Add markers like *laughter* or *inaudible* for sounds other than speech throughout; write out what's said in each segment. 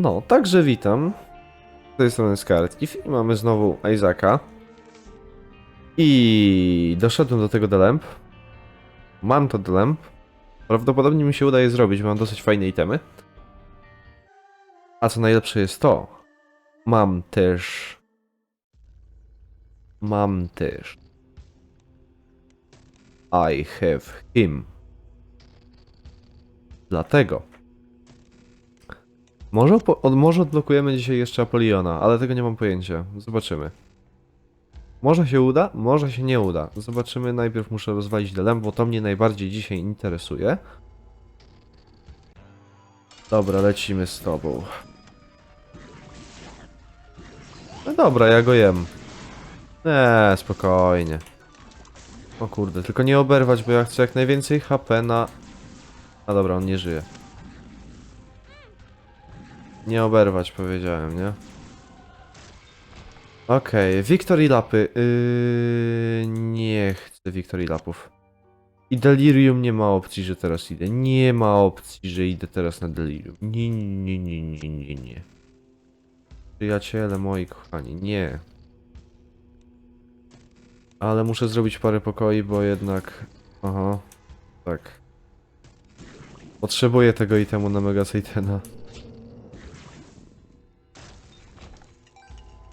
No, także witam. Z tej strony Scarlet i mamy znowu Isaaca. I doszedłem do tego delemp. Mam to delemp. Prawdopodobnie mi się uda je zrobić, bo mam dosyć fajne itemy. A co najlepsze jest to, mam też... Mam też... I have him. Dlatego... Może, od, może odblokujemy dzisiaj jeszcze Apoliona, ale tego nie mam pojęcia. Zobaczymy. Może się uda, może się nie uda. Zobaczymy. Najpierw muszę rozwalić Delem, bo to mnie najbardziej dzisiaj interesuje. Dobra, lecimy z tobą. No dobra, ja go jem. Eee, spokojnie. O kurde, tylko nie oberwać, bo ja chcę jak najwięcej HP na... A dobra, on nie żyje. Nie oberwać, powiedziałem, nie? Okej, Victory Lapy. Yy, nie chcę Victory Lapów. I Delirium nie ma opcji, że teraz idę. Nie ma opcji, że idę teraz na Delirium. Nie, nie, nie, nie, nie, nie. Przyjaciele moi kochani, nie. Ale muszę zrobić parę pokoi, bo jednak... Aha, tak. Potrzebuję tego itemu na Mega Saitana.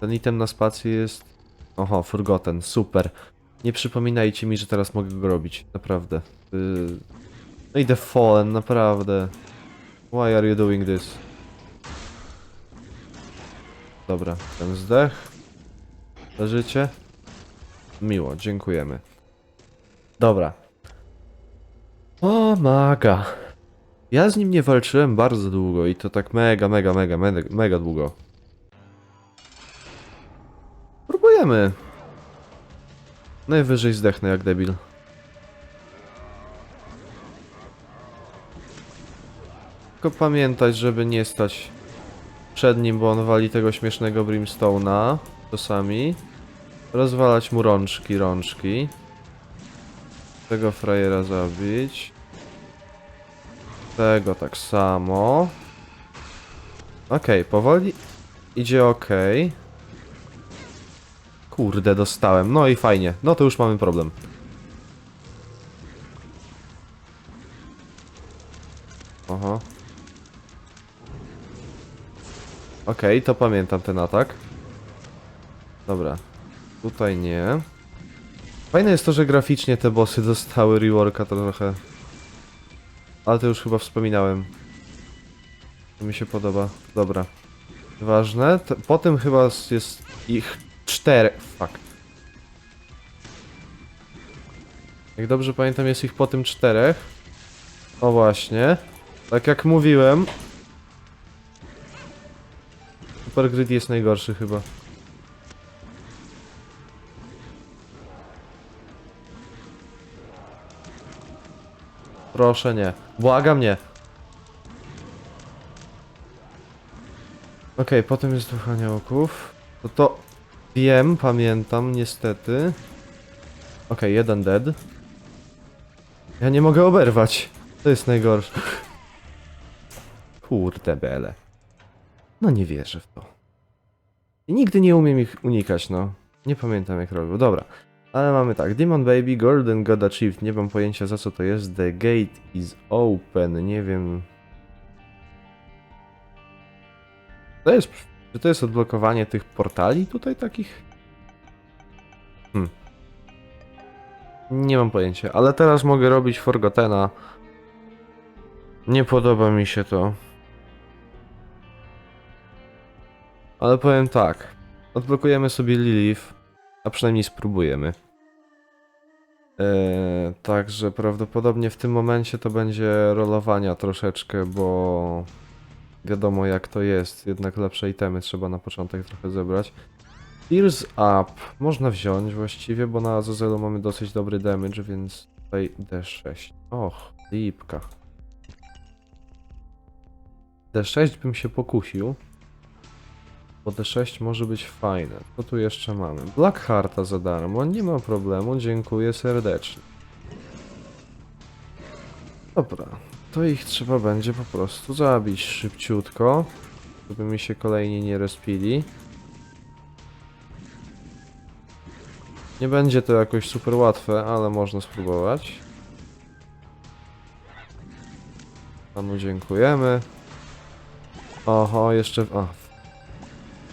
Ten item na spacji jest... Oho, forgotten, super. Nie przypominajcie mi, że teraz mogę go robić, naprawdę. Yy... No i The Fallen, naprawdę. Why are you doing this? Dobra, ten zdech. Leżycie? Miło, dziękujemy. Dobra. O, maga. Ja z nim nie walczyłem bardzo długo i to tak mega, mega, mega, mega, mega długo. Próbujemy. Najwyżej zdechnę jak debil. Tylko pamiętać, żeby nie stać przed nim, bo on wali tego śmiesznego Brimstone'a czasami. Rozwalać mu rączki, rączki. Tego frajera zabić. Tego tak samo. Okej, powoli idzie okej. Kurde, dostałem. No i fajnie. No to już mamy problem. Oho. Okej, to pamiętam ten atak. Dobra. Tutaj nie. Fajne jest to, że graficznie te bossy dostały reworka trochę. Ale to już chyba wspominałem. To mi się podoba. Dobra. Ważne. Po tym chyba jest ich cztery. Fuck. Jak dobrze pamiętam, jest ich po tym czterech. O właśnie. Tak jak mówiłem. Super Grid jest najgorszy chyba. Proszę nie. Błagam nie. Okej, potem jest duch aniołków. No to wiem, pamiętam, niestety. Okej, jeden dead. Ja nie mogę oberwać. To jest najgorsze. Kurde bele. No nie wierzę w to. I nigdy nie umiem ich unikać, no. Nie pamiętam jak robił. Dobra. Ale mamy tak. Demon Baby, Golden God Achieved. Nie mam pojęcia za co to jest. The gate is open. Nie wiem. To jest. Czy to jest odblokowanie tych portali tutaj takich? Hmm. Nie mam pojęcia, ale teraz mogę robić Forgotena. Nie podoba mi się to. Ale powiem tak. Odblokujemy sobie Lilith, a przynajmniej spróbujemy. Eee, także prawdopodobnie w tym momencie to będzie rolowania troszeczkę, bo wiadomo jak to jest. Jednak lepsze itemy trzeba na początek trochę zebrać. Tears Up można wziąć właściwie, bo na Azazelu mamy dosyć dobry damage, więc tutaj D6. Och, lipka. D6 bym się pokusił. Bo D6 może być fajne. Co tu jeszcze mamy? Black Hearta za darmo, nie ma problemu, dziękuję serdecznie. Dobra, to ich trzeba będzie po prostu zabić szybciutko. Żeby mi się kolejni nie respili. Nie będzie to jakoś super łatwe, ale można spróbować. Panu dziękujemy. Oho, jeszcze... A.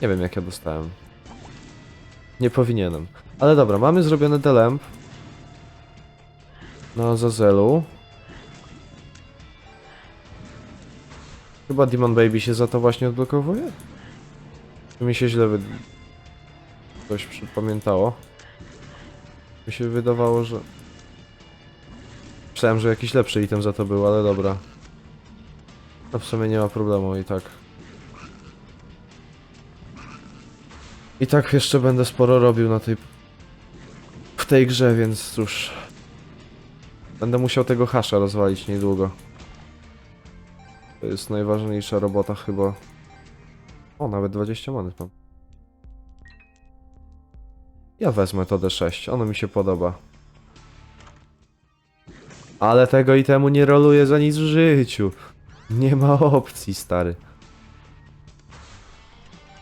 Nie wiem jak ja dostałem. Nie powinienem. Ale dobra, mamy zrobiony delemp. Na Zazelu. Chyba Demon Baby się za to właśnie odblokowuje? Czy mi się źle wy... Coś przypamiętało? Mi się wydawało, że... Myślałem, że jakiś lepszy item za to był, ale dobra. No w sumie nie ma problemu i tak. I tak jeszcze będę sporo robił na tej... W tej grze, więc cóż... Będę musiał tego hasza rozwalić niedługo. To jest najważniejsza robota chyba. O, nawet 20 monet mam. Ja wezmę to D6, ono mi się podoba. Ale tego itemu nie roluję za nic w życiu. Nie ma opcji, stary.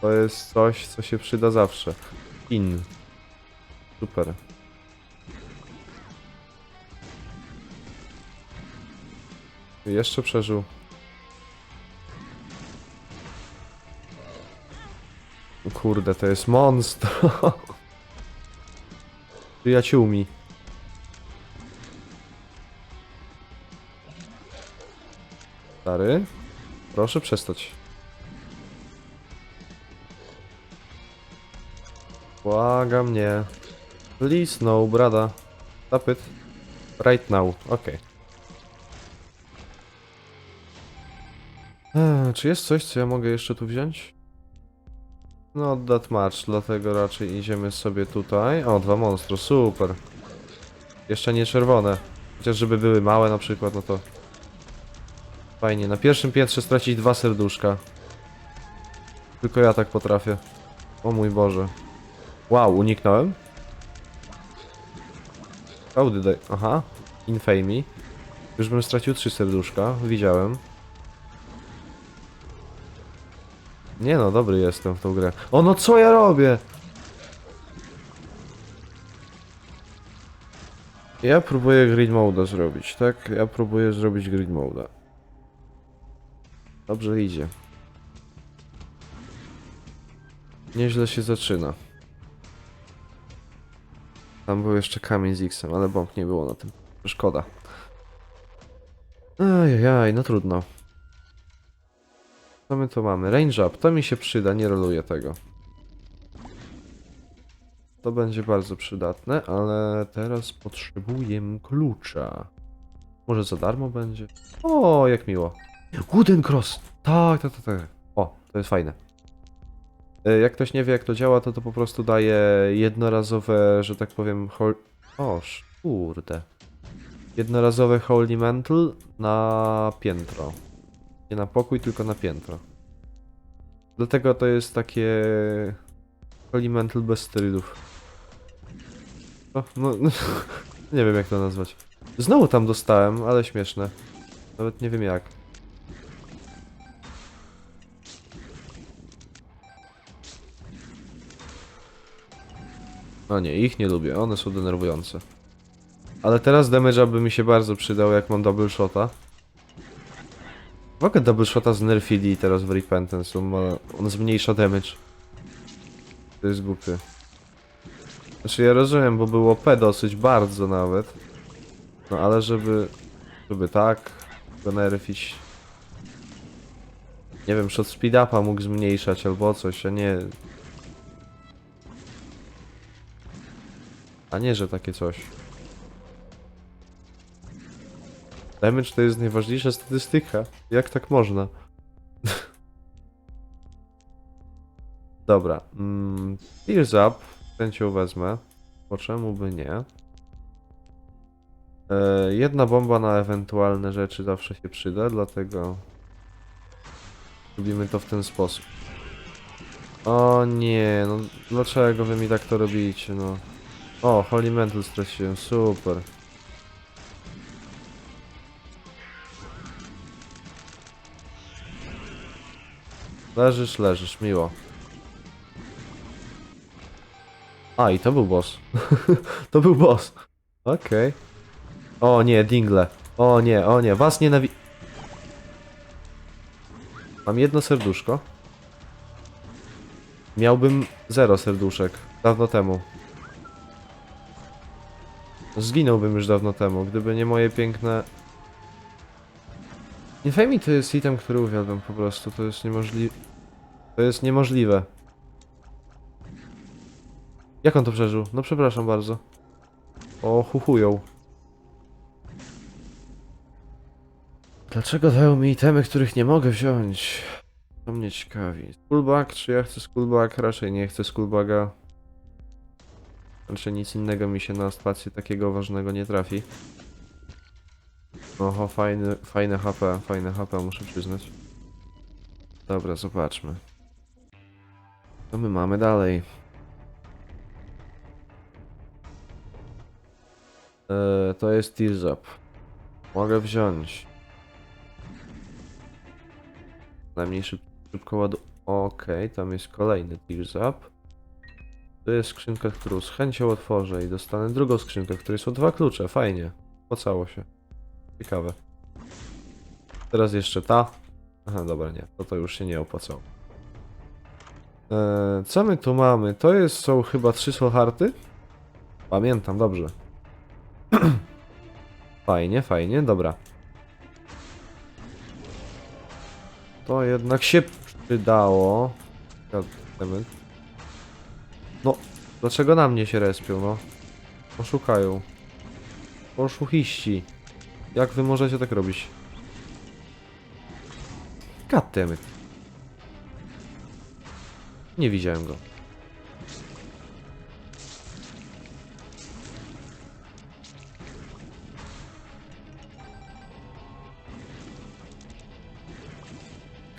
To jest coś, co się przyda zawsze. In. Super. Jeszcze przeżył. Kurde, to jest monstro. Przyjaciółmi. Stary, proszę przestać. Błagam nie. Please no, brada. Stop. Right now, okej. Eee, Czy jest coś, co ja mogę jeszcze tu wziąć? No, that much, dlatego raczej idziemy sobie tutaj. O, dwa monstro, super. Jeszcze nie czerwone. Chociaż żeby były małe na przykład, no to... Fajnie, na pierwszym piętrze stracić dwa serduszka. Tylko ja tak potrafię. O mój Boże. Wow, uniknąłem? How did I... Aha. Infamy. Już bym stracił trzy serduszka, widziałem. Nie no, dobry jestem w tą grę. O no co ja robię? Ja próbuję grid mode'a zrobić, tak? Ja próbuję zrobić grid mode'a. Dobrze idzie. Nieźle się zaczyna. Tam był jeszcze kamień z X-em, ale bomb nie było na tym. Szkoda. Ajajaj, no trudno. Co my tu mamy? Range up, to mi się przyda, nie roluję tego. To będzie bardzo przydatne, ale teraz potrzebuję klucza. Może za darmo będzie? O, jak miło. Wooden Cross! Tak, tak, tak, tak. O, to jest fajne. E, Jak ktoś nie wie jak to działa, to to po prostu daje jednorazowe, że tak powiem, hol... O, sz- kurde. Jednorazowe Holy Mantle na piętro. Nie na pokój, tylko na piętro. Dlatego to jest takie... Mantle bez sterydów. O, no, no, *laughs* nie wiem jak to nazwać. Znowu tam dostałem, ale śmieszne. Nawet nie wiem jak. No nie, ich nie lubię, one są denerwujące. Ale teraz damage'a by mi się bardzo przydał, jak mam double shota. W ogóle double shota znerfili teraz w Repentance, on, ma, on zmniejsza damage. To jest głupie. Znaczy ja rozumiem, bo było P dosyć bardzo nawet. No ale żeby... Żeby tak go nerfić... Nie wiem, shot speed upa mógł zmniejszać albo coś, a nie... A nie, że takie coś. Damage to jest najważniejsza statystyka. Jak tak można? *laughs* Dobra. Mm, Tears up. Chęcią wezmę. Po czemu by nie? E, jedna bomba na ewentualne rzeczy zawsze się przyda, dlatego robimy to w ten sposób. O nie, no dlaczego wy mi tak to robicie, no? O, Holy Mantle straciłem, super. Leżysz, leżysz, miło. A, i to był boss. *laughs* to był boss. Okej. O nie, dingle. O nie, o nie, was nienawi... Mam jedno serduszko. Miałbym zero serduszek. Dawno temu. Zginąłbym już dawno temu, gdyby nie moje piękne... Infamy to jest item, który uwielbiam po prostu. To jest niemożliwe. To jest niemożliwe. Jak on to przeżył? No przepraszam bardzo. O, chuchują. Dlaczego dają mi itemy, których nie mogę wziąć? To mnie ciekawi. Skullbag? Czy ja chcę skullbag? Raczej nie chcę skullbaga. Znaczy nic innego mi się na spację takiego ważnego nie trafi. Oho, fajny, fajne HP, fajne HP, muszę przyznać. Dobra, zobaczmy. Co my mamy dalej? Eee, to jest Tears. Mogę wziąć. Najmniej szyb, szybko ładu... Okej, tam jest kolejny Tears Up. To jest skrzynka, którą z chęcią otworzę i dostanę drugą skrzynkę, w której są dwa klucze. Fajnie. Pocało się. Ciekawe. Teraz jeszcze ta. Aha, dobra, nie. To to już się nie opłacało. Eee, co my tu mamy? To jest, są chyba trzy soulharty? Pamiętam, dobrze. *clears throat* fajnie, fajnie, dobra. To jednak się przydało. No, dlaczego na mnie się respią, no? Oszukają. Oszuchiści. Jak wy możecie tak robić? Goddammit. Nie widziałem go.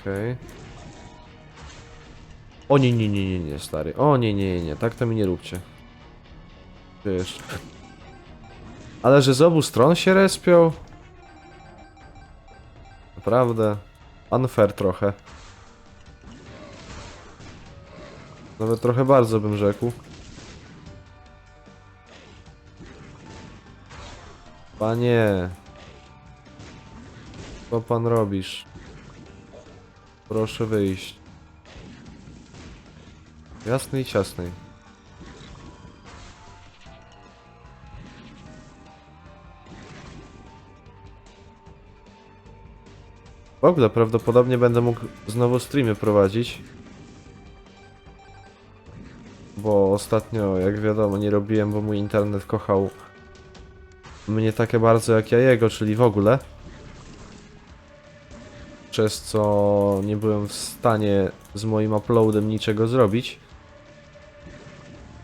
Okej. O nie, nie, nie, nie, nie, stary. O nie, nie, nie, nie, tak to mi nie róbcie. Wiesz. Ale że z obu stron się respią? Naprawdę. Unfair trochę. Nawet trochę bardzo bym rzekł. Panie. Co pan robisz? Proszę wyjść. Jasnej i ciasnej. W ogóle prawdopodobnie będę mógł znowu streamy prowadzić. Bo ostatnio, jak wiadomo, nie robiłem, bo mój internet kochał mnie takie bardzo jak ja jego, czyli w ogóle. Przez co nie byłem w stanie z moim uploadem niczego zrobić.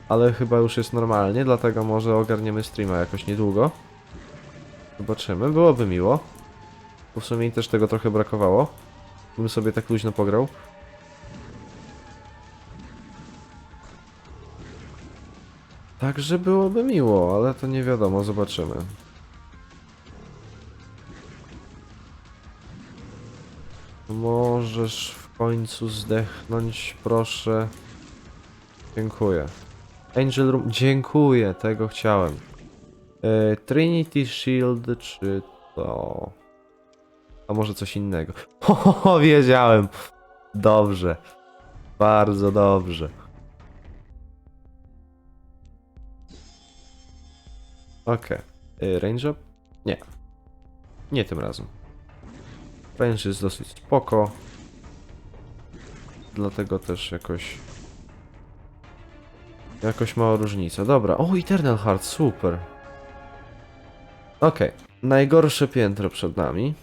Ale chyba już jest normalnie, dlatego może ogarniemy streama jakoś niedługo. Zobaczymy, byłoby miło. Bo w sumie mi też tego trochę brakowało. Bym sobie tak luźno pograł. Także byłoby miło, ale to nie wiadomo, zobaczymy. Możesz w końcu zdechnąć, proszę. Dziękuję. Angel Room, dziękuję, tego chciałem. E, Trinity Shield, czy to... A może coś innego? *laughs* Ho, ho, ho, wiedziałem. Dobrze. Bardzo dobrze. Okej. Okay. Range up? Nie. Nie tym razem. Range jest dosyć spoko. Dlatego też jakoś... Jakoś mała różnica. Dobra. O, Eternal Heart, super. Okej. Najgorsze piętro przed nami.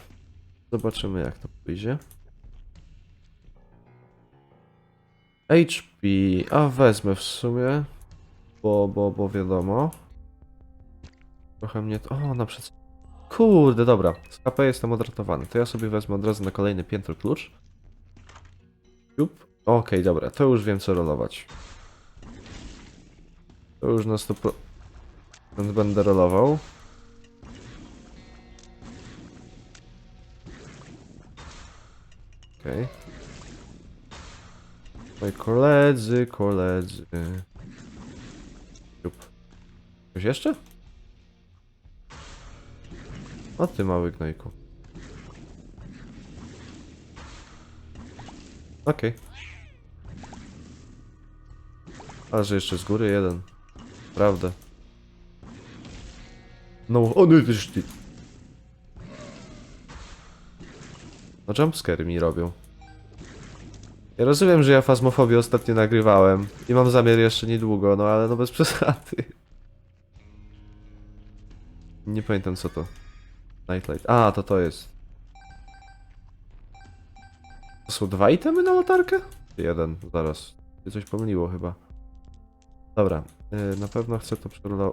Zobaczymy jak to pójdzie. HP, a wezmę w sumie, bo, bo, bo wiadomo. Trochę mnie to... O, na przykład... Kurde, dobra, z KP jestem odratowany, to ja sobie wezmę od razu na kolejne piętro klucz. Jup. Okej, dobra, to już wiem co rolować. To już na 100% będę rolował. Okej. Moi koledzy, koledzy. Jup. Coś jeszcze? O ty mały gnojku. Okej. Ale że jeszcze z góry jeden. Prawda. No, o tyż ty. No jumpscary mi robią. Ja rozumiem, że ja fazmofobię ostatnio nagrywałem i mam zamiar jeszcze niedługo, no ale no bez przesady. Nie pamiętam co to. Nightlight. A, to to jest. To są dwa itemy na latarkę? Jeden, zaraz. Się coś pomyliło chyba. Dobra, yy, na pewno chcę to przerola...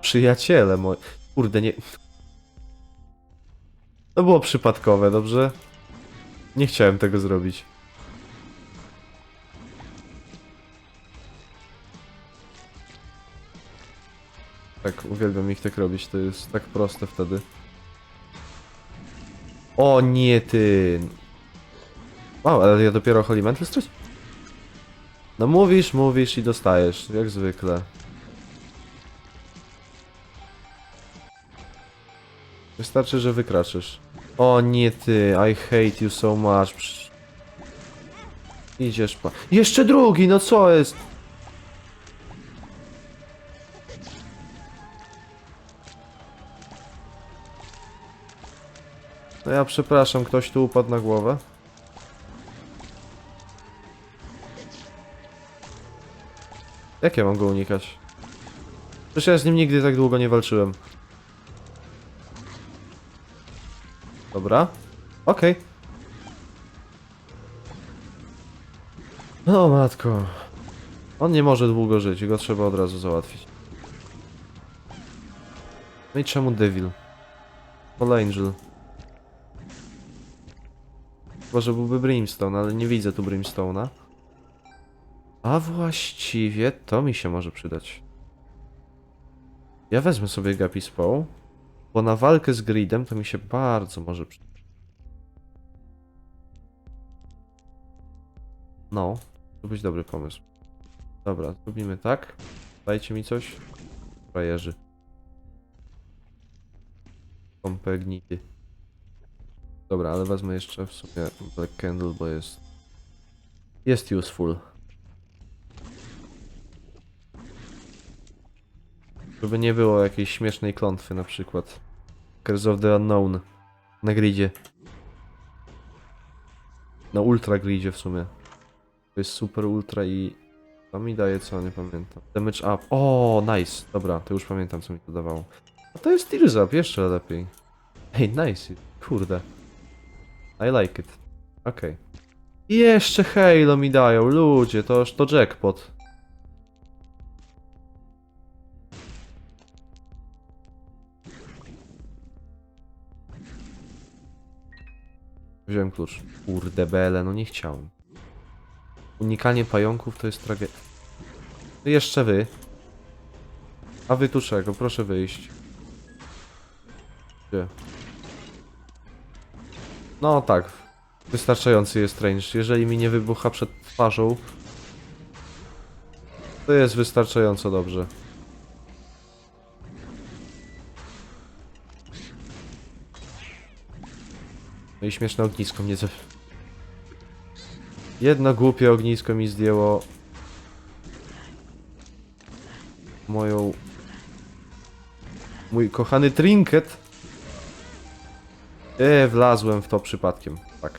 Przyjaciele moi... Kurde, nie... To było przypadkowe, dobrze? Nie chciałem tego zrobić. Tak, uwielbiam ich tak robić, to jest tak proste wtedy. O nie, ty! Wow, ale ja dopiero Holy Mantle. No mówisz, mówisz i dostajesz, jak zwykle. Wystarczy, że wykraczysz. O nie ty, I hate you so much. Psz- Idziesz pa... Jeszcze drugi, no co jest? No ja przepraszam, ktoś tu upadł na głowę. Jak ja mam go unikać? Przecież ja z nim nigdy tak długo nie walczyłem. Dobra. Okej. No matko. On nie może długo żyć, go trzeba od razu załatwić. No i czemu Devil? Fall Angel. Chyba, że byłby Brimstone, ale nie widzę tu Brimstone'a. A właściwie to mi się może przydać. Ja wezmę sobie Gapi Społ, bo na walkę z Gridem to mi się bardzo może przydać. No, to być dobry pomysł. Dobra, zrobimy tak. Dajcie mi coś. Frajerzy. Pompę gnity. Dobra, ale wezmę jeszcze w sumie Black Candle, bo jest... Jest useful. Żeby nie było jakiejś śmiesznej klątwy na przykład. Curse of the Unknown. Na gridzie. Na ultra gridzie w sumie. To jest super ultra i... To mi daje co, nie pamiętam. Damage up. O, nice. Dobra, to już pamiętam co mi to dawało. A to jest Tears up, jeszcze lepiej. Ej, nice. Kurde. I like it. Okej. I Jeszcze Halo mi dają, ludzie, to to jackpot. Wziąłem klucz. Kurde bele, no nie chciałem. Unikanie pająków to jest tragedia. No jeszcze wy. A wy tu czego? Proszę wyjść. Gdzie? No tak. Wystarczający jest range. Jeżeli mi nie wybucha przed twarzą, to jest wystarczająco dobrze. No i śmieszne ognisko mnie ze... Jedno głupie ognisko mi zdjęło moją... Mój kochany trinket. E, wlazłem w to przypadkiem. Tak.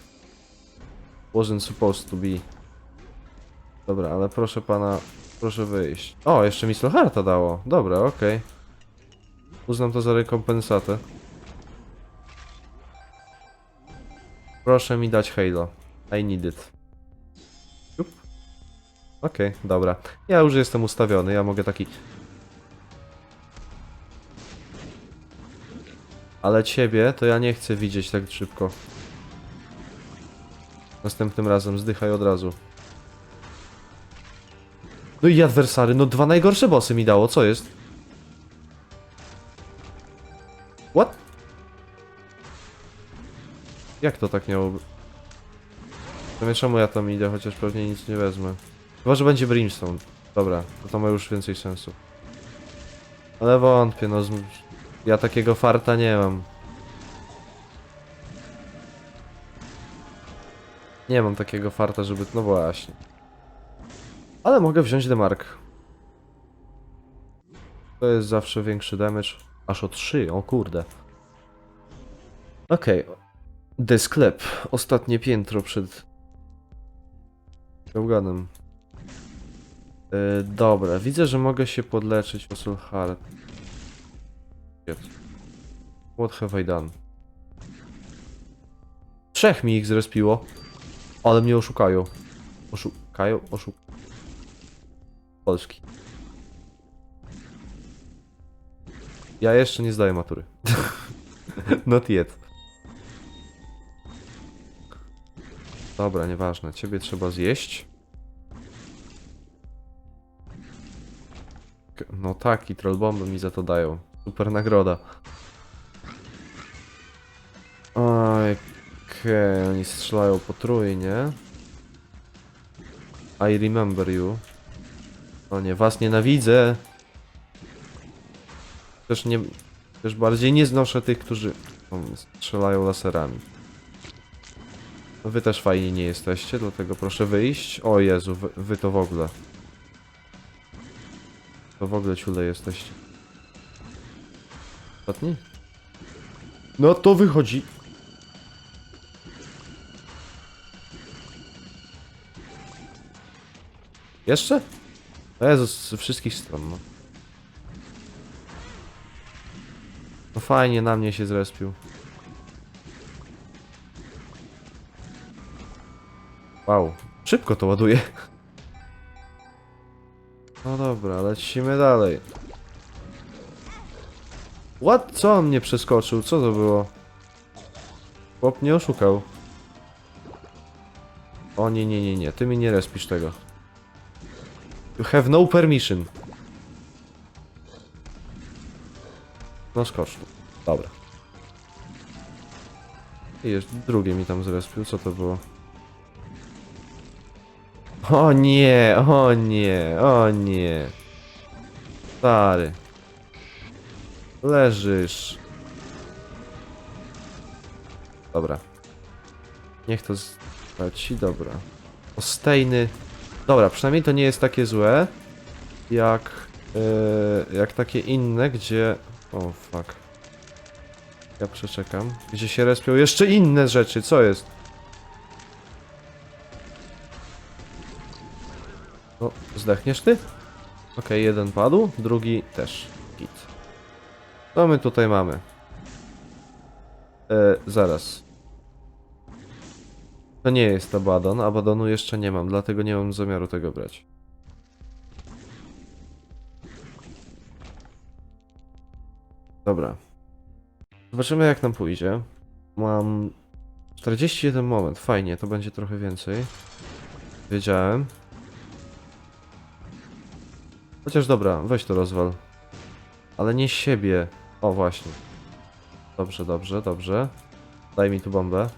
Wasn't supposed to be. Dobra, ale proszę pana, proszę wyjść. O, jeszcze mi Sloharta dało. Dobra, okej. Uznam to za rekompensatę. Proszę mi dać Halo. I need it. Okej, dobra. Ja już jestem ustawiony, ja mogę taki... Ale ciebie to ja nie chcę widzieć tak szybko. Następnym razem zdychaj od razu. No i adwersary, no dwa najgorsze bossy mi dało, co jest? Jak to tak miało... Mnie czemu ja tam idę, chociaż pewnie nic nie wezmę. Chyba, że będzie Brimstone. Dobra, to, to ma już więcej sensu. Ale wątpię, no... z- Ja takiego farta nie mam. Nie mam takiego farta, żeby... No właśnie. Ale mogę wziąć Demark. To jest zawsze większy damage. Aż o 3, o kurde. Okej. The sklep. Ostatnie piętro przed... Gałganem. Yy, dobra, widzę, że mogę się podleczyć o. Shit. What have I done? Trzech mi ich zrespiło. Ale mnie oszukają. Oszukają? Oszuk... Polski. Ja jeszcze nie zdaję matury. *laughs* Not yet. Dobra, nieważne. Ciebie trzeba zjeść. No tak, i trollbomby mi za to dają. Super nagroda. Okej, oni strzelają potrójnie. I remember you. O nie, was nienawidzę. Też nie... Też bardziej nie znoszę tych, którzy strzelają laserami. No Wy też fajni nie jesteście, dlatego proszę wyjść. O Jezu, wy, wy to w ogóle. To w ogóle ciule jesteście. Ostatni? No to wychodzi. Jeszcze? O Jezus, z wszystkich stron, no. No fajnie, na mnie się zrespił. Wow, szybko to ładuje. No dobra, lecimy dalej. What? Co on mnie przeskoczył? Co to było? Chłop mnie oszukał. O nie, nie, nie, nie, ty mi nie respisz tego. You have no permission. No skocz. Dobra. I jeszcze drugie mi tam zrespił, co to było? O nie, o nie, o nie. Stary. Leżysz. Dobra. Niech to leci, dobra. Ostejny. Dobra, przynajmniej to nie jest takie złe, jak, yy, jak takie inne, gdzie... O, fuck. Ja przeczekam. Gdzie się respią jeszcze inne rzeczy, co jest? O, zdechniesz ty? Okej, jeden padł, drugi też. Git. Co my tutaj mamy? E, zaraz. To nie jest Abaddon, Abaddonu jeszcze nie mam, dlatego nie mam zamiaru tego brać. Dobra. Zobaczymy jak nam pójdzie. Mam 41 moment, fajnie, to będzie trochę więcej. Wiedziałem. Chociaż dobra, weź to rozwal. Ale nie siebie. O, właśnie. Dobrze, dobrze, dobrze. Daj mi tu bombę.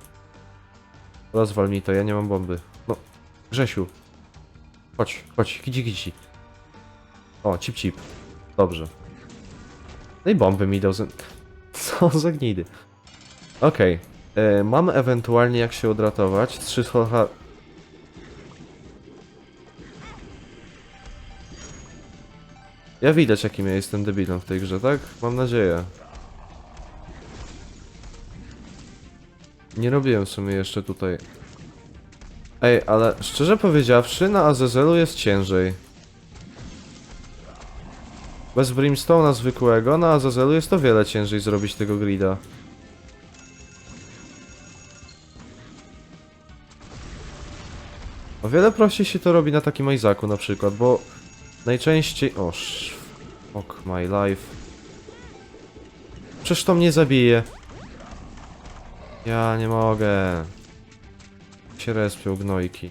Rozwal mi to, ja nie mam bomby. No, Grzesiu. Chodź, chodź, kici kici. O, cip cip. Dobrze. No i bomby mi dał. *laughs* Co za gnidy. Okej. E, Mam ewentualnie jak się odratować. Trzy slocha... Ja widać jakim ja jestem debilem w tej grze, tak? Mam nadzieję. Nie robiłem w sumie jeszcze tutaj. Ej, ale szczerze powiedziawszy, na Azezelu jest ciężej. Bez Brimstone'a zwykłego, na Azezelu jest o wiele ciężej zrobić tego grida. O wiele prościej się to robi na takim Isaacu na przykład, bo najczęściej... O, fuck my life. Przecież to mnie zabije. Ja nie mogę. Się respią gnojki.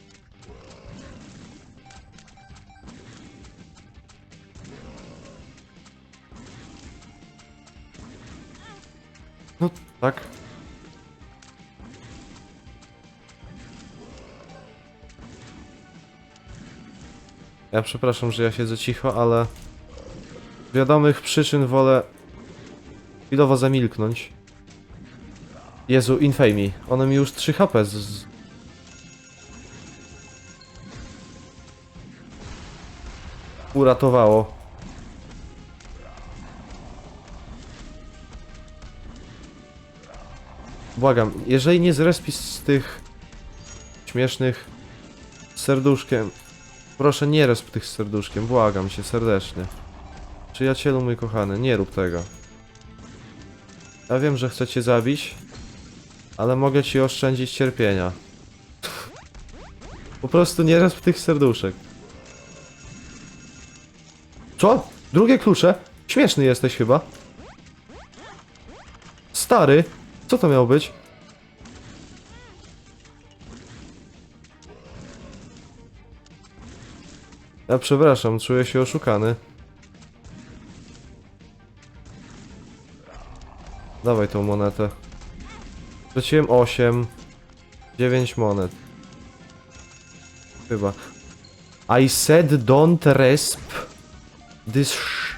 No, tak. Ja przepraszam, że ja siedzę cicho, ale... Z wiadomych przyczyn wolę... chwilowo zamilknąć. Jezu, Infamy. One mi już 3 HP z... Uratowało. Błagam, jeżeli nie zrespi z tych śmiesznych serduszkiem, proszę nie resp tych serduszkiem, błagam cię serdecznie. Przyjacielu mój kochany, nie rób tego. Ja wiem, że chcę cię zabić, ale mogę ci oszczędzić cierpienia. Po prostu nie resp tych serduszek. Co? Drugie klucze? Śmieszny jesteś chyba. Stary, co to miało być? Ja przepraszam, czuję się oszukany. Dawaj tą monetę. Straciłem 8. 9 monet. Chyba. I said don't resp this sh...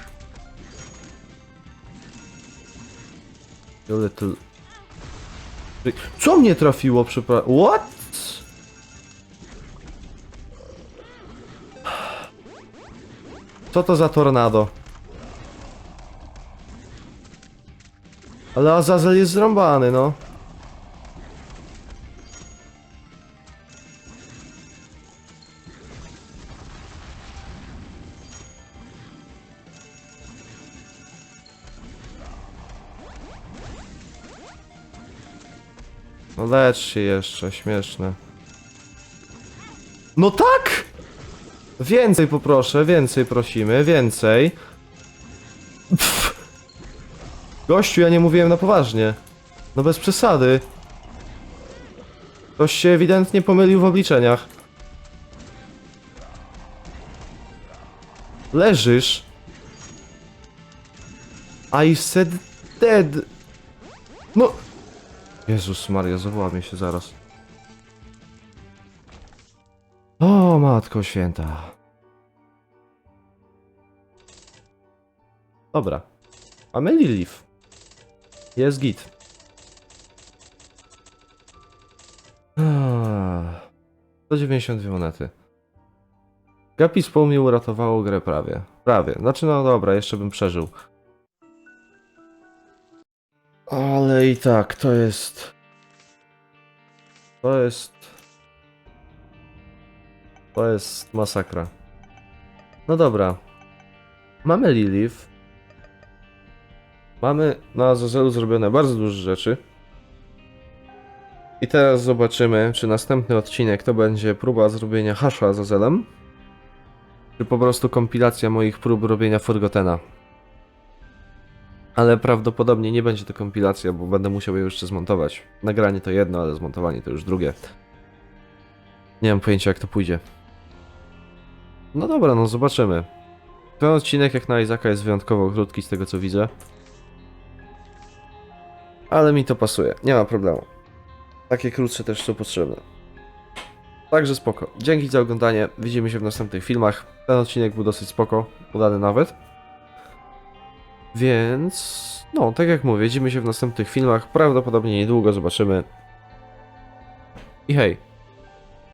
You little... Co mnie trafiło, przepraszam? What? Co to za tornado? Ale Azazel jest zrąbany, no. No lecz się jeszcze, śmieszne. No tak! Więcej poproszę, więcej prosimy, więcej. Pff. Gościu, ja nie mówiłem na poważnie. No bez przesady. Ktoś się ewidentnie pomylił w obliczeniach. Leżysz. I said dead. No. Jezus Maria, zawoła się zaraz. O, matko święta. Dobra. Mamy Lilith. Jest git. Ah, 192 monety. Gapi z mi uratowało grę prawie. Prawie. Znaczy, no dobra, jeszcze bym przeżył. Ale i tak, to jest... To jest... To jest masakra. No dobra. Mamy Lilith. Mamy na Azazelu zrobione bardzo dużo rzeczy. I teraz zobaczymy, czy następny odcinek to będzie próba zrobienia hasza Azazelem, czy po prostu kompilacja moich prób robienia Forgotena. Ale prawdopodobnie nie będzie to kompilacja, bo będę musiał je jeszcze zmontować. Nagranie to jedno, ale zmontowanie to już drugie. Nie mam pojęcia jak to pójdzie. No dobra, no zobaczymy. Ten odcinek jak na Izaka jest wyjątkowo krótki z tego co widzę. Ale mi to pasuje, nie ma problemu. Takie krótsze też są potrzebne. Także spoko. Dzięki za oglądanie. Widzimy się w następnych filmach. Ten odcinek był dosyć spoko, udany nawet. Więc, no, tak jak mówię, widzimy się w następnych filmach. Prawdopodobnie niedługo zobaczymy. I hej.